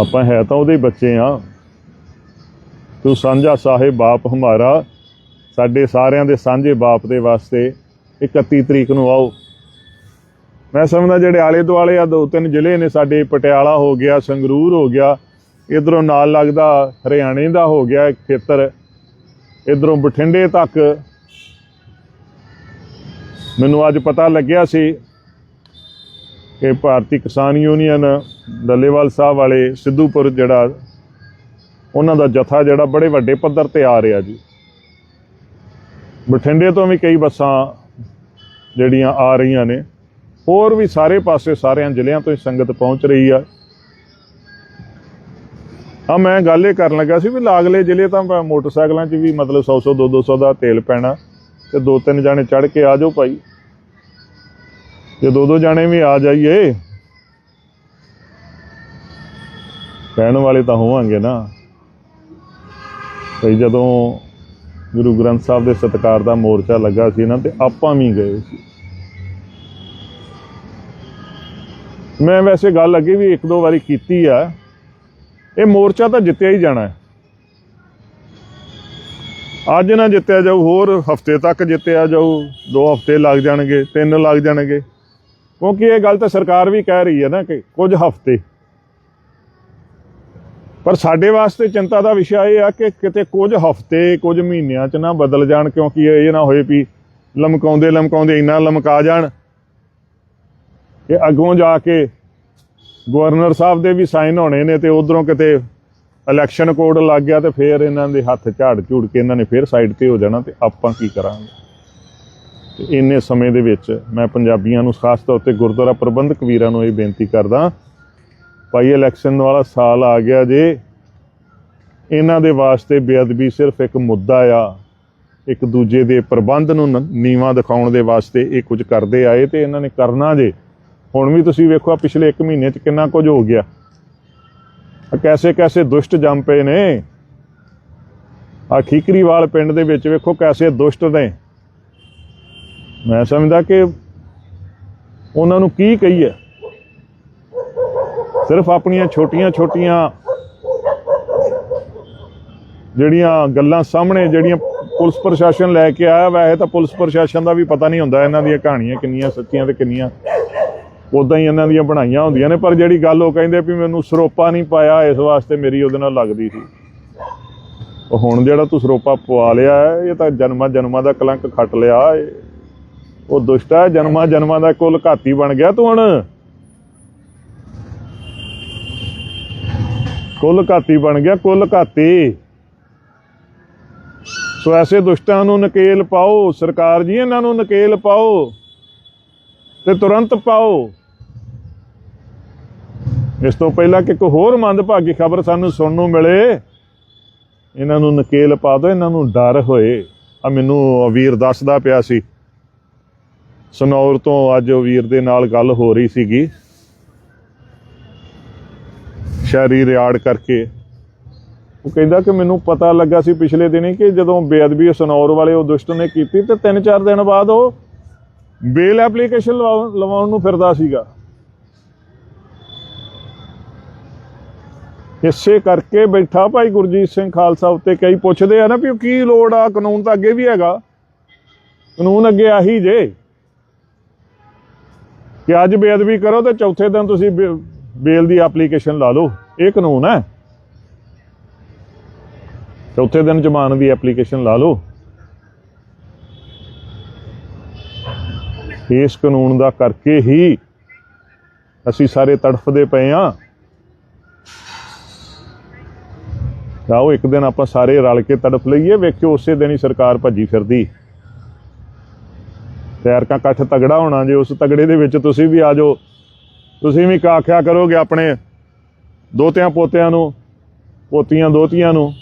ਆਪਾਂ ਹੈ ਤਾਂ ਉਹਦੇ ਬੱਚੇ ਆ। ਤੂੰ ਸਾਂਝਾ ਸਾਹਿਬ ਬਾਪ ਹਮਾਰਾ। ਸਾਡੇ ਸਾਰਿਆਂ ਦੇ ਸਾਂਝੇ ਬਾਪ ਦੇ ਵਾਸਤੇ 31 ਤਰੀਕ ਨੂੰ ਆਓ। ਮੈਂ ਸਮਝਦਾ ਜਿਹੜੇ ਆਲੇ ਦੁਆਲੇ ਆ, ਦੋ ਤਿੰਨ ਜ਼ਿਲ੍ਹੇ ਨੇ ਸਾਡੇ, ਪਟਿਆਲਾ ਹੋ ਗਿਆ, ਸੰਗਰੂਰ ਹੋ ਗਿਆ, ਇਧਰੋਂ ਨਾਲ ਲੱਗਦਾ ਹਰਿਆਣੇ ਦਾ ਹੋ ਗਿਆ ਖੇਤਰ, ਇਧਰੋਂ ਬਠਿੰਡੇ ਤੱਕ। ਮੈਨੂੰ ਅੱਜ ਪਤਾ ਲੱਗਿਆ ਸੀ ਕਿ ਭਾਰਤੀ ਕਿਸਾਨ ਯੂਨੀਅਨ, ਡੱਲੇਵਾਲ ਸਾਹਿਬ ਵਾਲੇ ਸਿੱਧੂਪੁਰ ਜਿਹੜਾ ਉਹਨਾਂ ਦਾ ਜਥਾ ਜਿਹੜਾ ਬੜੇ ਵੱਡੇ ਪੱਧਰ ਤੇ ਆ ਰਿਹਾ ਜੀ। ਬਠਿੰਡੇ ਤੋਂ ਵੀ ਕਈ ਬੱਸਾਂ ਜਿਹੜੀਆਂ ਆ ਰਹੀਆਂ ਨੇ, ਹੋਰ ਵੀ ਸਾਰੇ ਪਾਸੇ ਸਾਰਿਆਂ ਜ਼ਿਲ੍ਹਿਆਂ ਤੋਂ ਹੀ ਸੰਗਤ ਪਹੁੰਚ ਰਹੀ ਆ। ਆ ਮੈਂ ਗੱਲ ਇਹ ਕਰਨ ਲੱਗਾ ਸੀ ਵੀ ਲਾਗਲੇ ਜ਼ਿਲ੍ਹੇ ਤਾਂ ਮੋਟਰਸਾਈਕਲਾਂ 'ਚ ਵੀ ਮਤਲਬ 100 100 200 200 ਦਾ ਤੇਲ ਪੈਣਾ, ਤੇ ਦੋ ਤਿੰਨ ਜਾਣੇ ਚੜ ਕੇ ਆ ਜਾਓ ਭਾਈ। ਜੇ ਦੋ ਦੋ ਜਾਣੇ ਵੀ ਆ ਜਾਈਏ ਕਹਿਣ ਵਾਲੇ ਤਾਂ ਹੋਵਾਂਗੇ ਨਾ। ਭਈ ਜਦੋਂ ਗੁਰੂ ਗ੍ਰੰਥ ਸਾਹਿਬ ਦੇ ਸਤਕਾਰ ਦਾ ਮੋਰਚਾ ਲੱਗਾ ਸੀ ਨਾ, ਤੇ ਆਪਾਂ ਵੀ ਗਏ ਸੀ। ਮੈਂ ਵੈਸੇ ਗੱਲ ਅੱਗੇ ਵੀ ਇੱਕ ਦੋ ਵਾਰੀ ਕੀਤੀ ਆ। ਇਹ ਮੋਰਚਾ ਤਾਂ ਜਿੱਤਿਆ ਹੀ ਜਾਣਾ ਹੈ। ਅੱਜ ਨਾ ਜਿੱਤਿਆ ਜਾਊ, ਹੋਰ ਹਫ਼ਤੇ ਤੱਕ ਜਿੱਤਿਆ ਜਾਊ, ਦੋ ਹਫ਼ਤੇ ਲੱਗ ਜਾਣਗੇ, ਤਿੰਨ ਲੱਗ ਜਾਣਗੇ। ਕਿਉਂਕਿ ਇਹ ਗੱਲ ਤਾਂ ਸਰਕਾਰ ਵੀ ਕਹਿ ਰਹੀ ਹੈ ਨਾ ਕਿ ਕੁਝ ਹਫ਼ਤੇ ਪਰ ਸਾਡੇ ਵਾਸਤੇ ਚਿੰਤਾ ਦਾ ਵਿਸ਼ਾ ਇਹ ਆ ਕਿ ਕਿਤੇ ਕੁਝ ਹਫ਼ਤੇ, ਕੁਝ ਮਹੀਨਿਆਂ 'ਚ ਨਾ ਬਦਲ ਜਾਣ, ਕਿਉਂਕਿ ਇਹ ਨਾ ਹੋਏ ਵੀ ਲਮਕਾਉਂਦੇ ਲਮਕਾਉਂਦੇ ਇੰਨਾ ਲਮਕਾ ਜਾਣ। ਕਿ ਅੱਗੋਂ ਜਾ ਕੇ ਗਵਰਨਰ ਸਾਹਿਬ ਦੇ ਵੀ ਸਾਈਨ ਹੋਣੇ ਨੇ ਤੇ ਉਧਰੋਂ ਕਿਤੇ ਇਲੈਕਸ਼ਨ ਕੋਡ ਲੱਗ ਗਿਆ ਤੇ ਫੇਰ ਇਹਨਾਂ ਦੇ ਹੱਥ ਝਾੜ ਝੂੜ ਕੇ ਇਹਨਾਂ ਨੇ ਫੇਰ ਸਾਈਡ ਤੇ ਹੋ ਜਾਣਾ ਤੇ ਆਪਾਂ ਕੀ ਕਰਾਂਗੇ? ਤੇ ਇੰਨੇ ਸਮੇਂ ਦੇ ਵਿੱਚ ਮੈਂ ਪੰਜਾਬੀਆਂ ਨੂੰ ਖਾਸ ਤੌਰ ਤੇ ਗੁਰਦੁਆਰਾ ਪ੍ਰਬੰਧਕ ਵੀਰਾਂ ਨੂੰ ਇਹ ਬੇਨਤੀ ਕਰਦਾ ਭਾਈ ਇਲੈਕਸ਼ਨ ਵਾਲਾ ਸਾਲ ਆ ਗਿਆ ਜੇ, ਇਹਨਾਂ ਦੇ ਵਾਸਤੇ ਬੇਅਦਬੀ ਸਿਰਫ ਇੱਕ ਮੁੱਦਾ ਆ, ਇੱਕ ਦੂਜੇ ਦੇ ਪ੍ਰਬੰਧ ਨੂੰ ਨ- ਨੀਵਾਂ ਦਿਖਾਉਣ ਦੇ ਵਾਸਤੇ ਇਹ ਕੁਝ ਕਰਦੇ ਆਏ ਤੇ ਇਹਨਾਂ ਨੇ ਕਰਨਾ ਜੇ। ਹੁਣ ਵੀ ਤੁਸੀਂ ਵੇਖੋ ਆ ਪਿਛਲੇ 1 ਮਹੀਨੇ ਚ ਕਿੰਨਾ ਕੁਝ ਹੋ ਗਿਆ। ਆ ਕੈਸੇ ਕੈਸੇ ਦੁਸ਼ਟ ਜੰਮ ਪਏ ਨੇ। ਆ ਠੀਕਰੀਵਾਲ ਪਿੰਡ ਦੇ ਵਿੱਚ ਵੇਖੋ ਕੈਸੇ ਦੁਸ਼ਟ ਨੇ। ਮੈਂ ਸਮਝਦਾ ਕਿ ਉਹਨਾਂ ਨੂੰ ਕੀ ਕਹੀਏ। ਸਿਰਫ ਆਪਣੀਆਂ ਛੋਟੀਆਂ ਛੋਟੀਆਂ ਜਿਹੜੀਆਂ ਗੱਲਾਂ ਸਾਹਮਣੇ, ਜਿਹੜੀਆਂ ਪੁਲਿਸ ਪ੍ਰਸ਼ਾਸਨ ਲੈ ਕੇ ਆਇਆ, ਵੈਸੇ ਤਾਂ ਪੁਲਿਸ ਪ੍ਰਸ਼ਾਸਨ ਦਾ ਵੀ ਪਤਾ ਨਹੀਂ ਹੁੰਦਾ ਇਹਨਾਂ ਦੀਆਂ ਕਹਾਣੀਆਂ ਕਿੰਨੀਆਂ ਸੱਚੀਆਂ ਤੇ ਕਿੰਨੀਆਂ ਉਦਾਂ ਹੀ ਇਹਨਾਂ ਦੀਆਂ ਬਣਾਈਆਂ ਹੁੰਦੀਆਂ ਨੇ, ਪਰ ਜਿਹੜੀ ਗੱਲ ਉਹ ਕਹਿੰਦੇ ਵੀ ਮੈਨੂੰ ਸਰੋਪਾ ਨਹੀਂ ਪਾਇਆ, ਇਸ ਵਾਸਤੇ ਮੇਰੀ ਉਹਦੇ ਨਾਲ ਲੱਗਦੀ ਸੀ। ਉਹ ਹੁਣ ਜਿਹੜਾ ਤੂੰ ਸਰੋਪਾ ਪਵਾ ਲਿਆ, ਇਹ ਤਾਂ ਜਨਮਾਂ ਜਨਮਾਂ ਦਾ ਕਲੰਕ ਖੱਟ ਲਿਆ ਉਹ ਦੁਸ਼ਟ ਹੈ, ਜਨਮਾਂ ਜਨਮਾਂ ਦਾ ਕੁੱਲ ਘਾਤੀ ਬਣ ਗਿਆ ਤੂੰ ਹੁਣ। ਕੁੱਲ ਘਾਤੀ ਬਣ ਗਿਆ, ਕੁੱਲ ਘਾਤੀ। ਸੋ ਐਸੇ ਦੁਸ਼ਟਾਂ ਨੂੰ ਨਕੇਲ ਪਾਓ, ਸਰਕਾਰ ਜੀ ਇਹਨਾਂ ਨੂੰ ਨਕੇਲ ਪਾਓ ਤੇ ਤੁਰੰਤ ਪਾਓ। ਇਸ ਤੋਂ ਪਹਿਲਾਂ ਕਿ ਇੱਕ ਹੋਰ ਮੰਦਭਾਗੀ ਖਬਰ ਸਾਨੂੰ ਸੁਣਨ ਨੂੰ ਮਿਲੇ, ਇਹਨਾਂ ਨੂੰ ਨਕੇਲ ਪਾ ਦਿਓ, ਇਹਨਾਂ ਨੂੰ ਡਰ ਹੋਏ। ਆ ਮੈਨੂੰ ਵੀਰ ਦੱਸਦਾ ਪਿਆ ਸੀ। ਸਨੌਰ ਤੋਂ ਅੱਜ ਵੀਰ ਦੇ ਨਾਲ ਗੱਲ ਹੋ ਰਹੀ ਸੀਗੀ। ਸ਼ਹਿਰੀ ਰਿਆੜ ਕਰਕੇ। ਉਹ ਕਹਿੰਦਾ ਕਿ ਮੈਨੂੰ ਪਤਾ ਲੱਗਾ ਸੀ ਪਿਛਲੇ ਦਿਨੀ ਕਿ ਜਦੋਂ ਬੇਅਦਬੀ ਸਨੌਰ ਵਾਲੇ ਉਹ ਦੁਸ਼ਟ ਨੇ ਕੀਤੀ ਤੇ 3-4 ਦਿਨ ਬਾਅਦ ਉਹ ਬੇਲ ਐਪਲੀਕੇਸ਼ਨ ਲਵਾਉਣ ਨੂੰ ਫਿਰਦਾ ਸੀਗਾ। ਇਸੇ ਕਰਕੇ ਬੈਠਾ ਭਾਈ ਗੁਰਜੀਤ ਸਿੰਘ ਖਾਲਸਾ ਉੱਤੇ ਕਈ ਪੁੱਛਦੇ ਆ ਨਾ ਵੀ ਉਹ ਕੀ ਲੋੜ ਆ, ਕਾਨੂੰਨ ਤਾਂ ਅੱਗੇ ਵੀ ਹੈਗਾ। ਕਾਨੂੰਨ ਅੱਗੇ ਆਹੀ ਜੇ। ਕਿ ਅੱਜ ਬੇਅਦਬੀ ਕਰੋ ਤੇ ਚੌਥੇ ਦਿਨ ਤੁਸੀਂ ਬੇਲ ਦੀ ਐਪਲੀਕੇਸ਼ਨ ਲਾ ਲਓ। ਇਹ ਕਾਨੂੰਨ ਹੈ। ਚੌਥੇ ਦਿਨ ਜਮਾਨ ਦੀ ਐਪਲੀਕੇਸ਼ਨ ਲਾ ਲਓ। ਇਸ ਕਾਨੂੰਨ ਦਾ ਕਰਕੇ ਹੀ ਅਸੀਂ ਸਾਰੇ ਤੜਫਦੇ ਪਏ ਆ ਆਓ, ਇੱਕ ਦਿਨ ਆਪਾਂ ਸਾਰੇ ਰਲ ਕੇ ਤੜਫ ਲਈਏ, ਵੇਖਿਓ ਉਸੇ ਦਿਨ ਹੀ ਸਰਕਾਰ ਭੱਜੀ ਫਿਰਦੀ। ਤੈਰ ਕਾ ਇਕੱਠ ਤਗੜਾ ਹੋਣਾ, ਜੇ ਉਸ ਤਗੜੇ ਦੇ ਵਿੱਚ ਤੁਸੀਂ ਵੀ ਆ ਜਾਓ। ਤੁਸੀਂ ਵੀ ਕਾਖਿਆ ਕਰੋਗੇ ਆਪਣੇ ਦੋਤਿਆਂ ਪੋਤਿਆਂ ਨੂੰ, ਪੋਤੀਆਂ ਦੋਤੀਆਂ ਨੂੰ।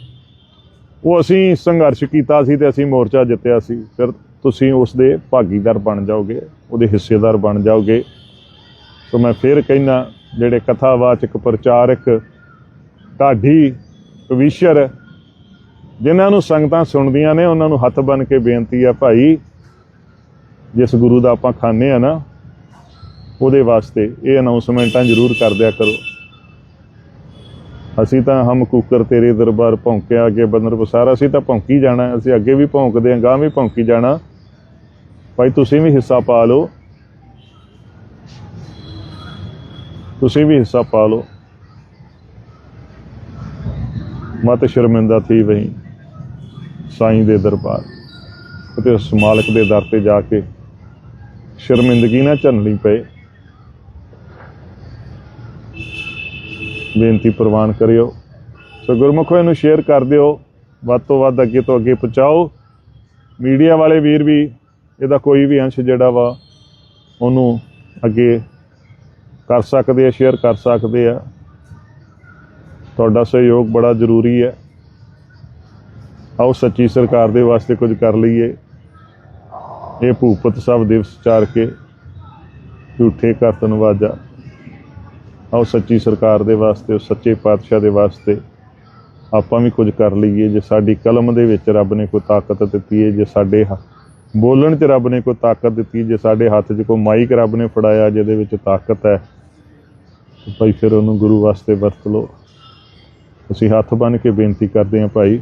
ਉਹ ਅਸੀਂ ਸੰਘਰਸ਼ ਕੀਤਾ ਸੀ ਤੇ ਅਸੀਂ ਮੋਰਚਾ ਜਿੱਤਿਆ ਸੀ। ਫਿਰ ਤੁਸੀਂ ਉਸ ਦੇ ਭਾਗੀਦਾਰ ਬਣ ਜਾਓਗੇ, ਉਹਦੇ ਹਿੱਸੇਦਾਰ ਬਣ ਜਾਓਗੇ। ਸੋ ਮੈਂ ਫਿਰ ਕਹਿਣਾ ਜਿਹੜੇ ਕਥਾਵਾਚਕ, ਪ੍ਰਚਾਰਕ, ਢਾਡੀ, ਕਵੀਸ਼ਰ, ਜਿਨ੍ਹਾਂ ਨੂੰ ਸੰਗਤਾਂ ਸੁਣਦੀਆਂ ਨੇ, ਉਹਨਾਂ ਨੂੰ ਹੱਥ ਬੰਨ ਕੇ ਬੇਨਤੀ ਆ ਭਾਈ, ਜਿਸ ਗੁਰੂ ਦਾ ਆਪਾਂ ਖਾਂਦੇ ਆ ਨਾ, ਉਹਦੇ ਵਾਸਤੇ ਇਹ ਅਨਾਉਂਸਮੈਂਟਾਂ ਜ਼ਰੂਰ ਕਰ ਦਿਆ ਕਰੋ। ਅਸੀਂ ਤਾਂ ਹਮ ਕੁੱਕਰ ਤੇਰੇ ਦਰਬਾਰ ਭੌਂਕਿਆ ਅੱਗੇ ਬੰਦਰ ਪਸਾਰ ਅਸੀਂ ਤਾਂ ਭੌਂਕੀ ਜਾਣਾ, ਅਸੀਂ ਅੱਗੇ ਵੀ ਭੌਂਕਦੇ ਆਂ ਗਾਂ ਵੀ ਭੌਂਕੀ ਜਾਣਾ। ਭਾਈ ਤੁਸੀਂ ਵੀ ਹਿੱਸਾ ਪਾ ਲਓ। ਤੁਸੀਂ ਵੀ ਹਿੱਸਾ ਪਾ ਲਓ। ਮਤ ਸ਼ਰਮਿੰਦਾ ਥੀ ਵਹੀਂ ਸਾਈਂ ਦੇ ਦਰਬਾਰ ਅਤੇ ਉਸ ਮਾਲਕ ਦੇ ਦਰ ਤੇ ਜਾ ਕੇ ਸ਼ਰਮਿੰਦਗੀ ਨਾ ਝੱਲਣੀ ਪਏ। ਬੇਨਤੀ ਪ੍ਰਵਾਨ ਕਰਿਓ। ਸੋ ਗੁਰਮੁਖੋ, ਇਹਨੂੰ ਸ਼ੇਅਰ ਕਰ ਦਿਓ। ਵੱਧ ਤੋਂ ਵੱਧ ਅੱਗੇ ਤੋਂ ਅੱਗੇ ਪਹੁੰਚਾਓ। ਮੀਡੀਆ ਵਾਲੇ ਵੀਰ ਵੀ, ਇਹਦਾ ਕੋਈ ਵੀ ਅੰਸ਼ ਜਿਹੜਾ ਵਾ, ਉਹਨੂੰ ਅੱਗੇ ਕਰ ਸਕਦੇ ਆ ਸ਼ੇਅਰ ਕਰ ਸਕਦੇ ਆ। ਤੁਹਾਡਾ ਸਹਿਯੋਗ ਬੜਾ ਜ਼ਰੂਰੀ ਹੈ। ਆਓ, ਸੱਚੀ ਸਰਕਾਰ ਦੇ ਵਾਸਤੇ ਕੁਝ ਕਰ ਲਈਏ। ਇਹ ਭੂਪਤ ਸਭ ਦਿਵਸ ਚਾਰ ਕੇ ਝੂਠੇ ਕਰਤਨ ਵਾਜਾ। ਆਓ ਸੱਚੀ ਸਰਕਾਰ ਦੇ ਵਾਸਤੇ ਉਸ ਸੱਚੇ ਪਾਤਸ਼ਾਹ ਦੇ ਵਾਸਤੇ ਆਪਾਂ ਵੀ ਕੁਝ ਕਰ ਲਈਏ। ਜੇ ਸਾਡੀ ਕਲਮ ਦੇ ਵਿੱਚ ਰੱਬ ਨੇ ਕੋਈ ਤਾਕਤ ਦਿੱਤੀ ਹੈ ਜੇ ਸਾਡੇ ਬੋਲਣ 'ਚ ਰੱਬ ਨੇ ਕੋਈ ਤਾਕਤ ਦਿੱਤੀ, ਜੇ ਸਾਡੇ ਹੱਥ 'ਚ ਕੋਈ ਮਾਈਕ ਰੱਬ ਨੇ ਫੜਾਇਆ, ਜਿਹਦੇ ਵਿੱਚ ਤਾਕਤ ਹੈ, ਤੇ ਭਾਈ ਫਿਰ ਉਹਨੂੰ ਗੁਰੂ ਵਾਸਤੇ ਵਰਤ ਲਓ। ਅਸੀਂ ਹੱਥ ਬੰਨ ਕੇ ਬੇਨਤੀ ਕਰਦੇ ਹਾਂ ਭਾਈ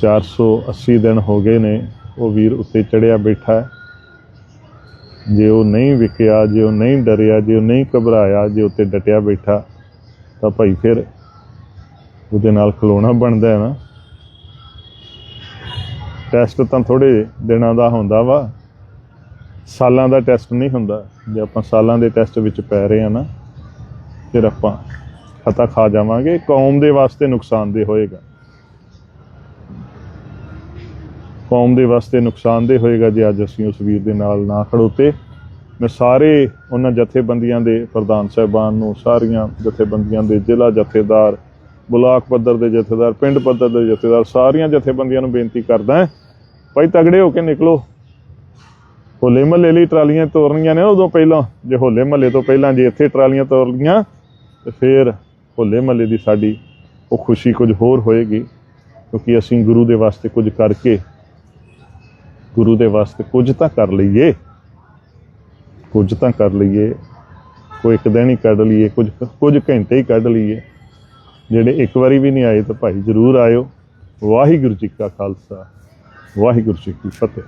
480 ਦਿਨ ਹੋ ਗਏ ਨੇ, ਉਹ ਵੀਰ ਉੱਤੇ ਚੜਿਆ ਬੈਠਾ ਹੈ। ਜੇ ਉਹ ਨਹੀਂ ਵਿਕਿਆ ਜੇ ਉਹ ਨਹੀਂ ਡਰਿਆ, ਜੇ ਉਹ ਨਹੀਂ ਘਬਰਾਇਆ, ਜੇ ਉੱਤੇ ਡਟਿਆ ਬੈਠਾ, ਤਾਂ ਭਾਈ ਫਿਰ ਉਹਦੇ ਨਾਲ ਖਲੋਣਾ ਬਣਦਾ ਹੈ ਨਾ। ਟੈਸਟ ਤਾਂ ਥੋੜੇ ਦਿਨਾਂ ਦਾ ਹੁੰਦਾ ਵਾ। ਸਾਲਾਂ ਦਾ ਟੈਸਟ ਨਹੀਂ ਹੁੰਦਾ। ਜੇ ਆਪਾਂ ਸਾਲਾਂ ਦੇ ਟੈਸਟ ਵਿੱਚ ਪੈ ਰਹੇ ਆ ਨਾ, ਫਿਰ ਆਪਾਂ ਖਤਾ ਖਾ ਜਾਵਾਂਗੇ। ਕੌਮ ਦੇ ਵਾਸਤੇ ਨੁਕਸਾਨਦੇ ਹੋਏਗਾ। ਕੌਮ ਦੇ ਵਾਸਤੇ ਨੁਕਸਾਨਦੇ ਹੋਏਗਾ ਜੇ ਅੱਜ ਅਸੀਂ ਉਸ ਵੀਰ ਦੇ ਨਾਲ ਨਾ ਖੜੋਤੇ। ਮੈਂ ਸਾਰੇ ਉਹਨਾਂ ਜਥੇਬੰਦੀਆਂ ਦੇ ਪ੍ਰਧਾਨ ਸਾਹਿਬਾਨ ਨੂੰ, ਸਾਰੀਆਂ ਜਥੇਬੰਦੀਆਂ ਦੇ ਜ਼ਿਲ੍ਹਾ ਜਥੇਦਾਰ, ਬਲਾਕ ਪੱਧਰ ਦੇ ਜਥੇਦਾਰ, ਪਿੰਡ ਪੱਧਰ ਦੇ ਜਥੇਦਾਰ, ਸਾਰੀਆਂ ਜਥੇਬੰਦੀਆਂ ਨੂੰ ਬੇਨਤੀ ਕਰਦਾ ਭਾਈ ਤਗੜੇ ਹੋ ਕੇ ਨਿਕਲੋ। ਹੋਲੇ ਮਹੱਲੇ ਲਈ ਟਰਾਲੀਆਂ ਤੋਰਨੀਆਂ ਨੇ ਉਦੋਂ ਪਹਿਲਾਂ। ਜੇ ਹੋਲੇ ਮਹੱਲੇ ਤੋਂ ਪਹਿਲਾਂ ਜੇ ਇੱਥੇ ਟਰਾਲੀਆਂ ਤੋਰ ਲਈਆਂ ਤੇ ਫਿਰ ਹੋਲੇ ਮਹੱਲੇ ਦੀ ਸਾਡੀ ਉਹ ਖੁਸ਼ੀ ਕੁਝ ਹੋਰ ਹੋਏਗੀ, ਕਿਉਂਕਿ ਅਸੀਂ ਗੁਰੂ ਦੇ ਵਾਸਤੇ ਕੁਝ ਕਰਕੇ ਗੁਰੂ ਦੇ ਵਾਸਤੇ ਕੁਝ ਤਾਂ ਕਰ ਲਈਏ। ਕੁਝ ਤਾਂ ਕਰ ਲਈਏ। ਕੋਈ ਇੱਕ ਦਿਨ ਹੀ ਕੱਢ ਲਈਏ, ਕੁਝ ਕੁਝ ਘੰਟੇ ਹੀ ਕੱਢ ਲਈਏ। ਜਿਹੜੇ ਇੱਕ ਵਾਰੀ ਵੀ ਨਹੀਂ ਆਏ ਤਾਂ ਭਾਈ ਜ਼ਰੂਰ ਆਇਓ। ਵਾਹਿਗੁਰੂ ਜੀ ਕਾ ਖਾਲਸਾ, ਵਾਹਿਗੁਰੂ ਜੀ ਕੀ ਫਤਿਹ।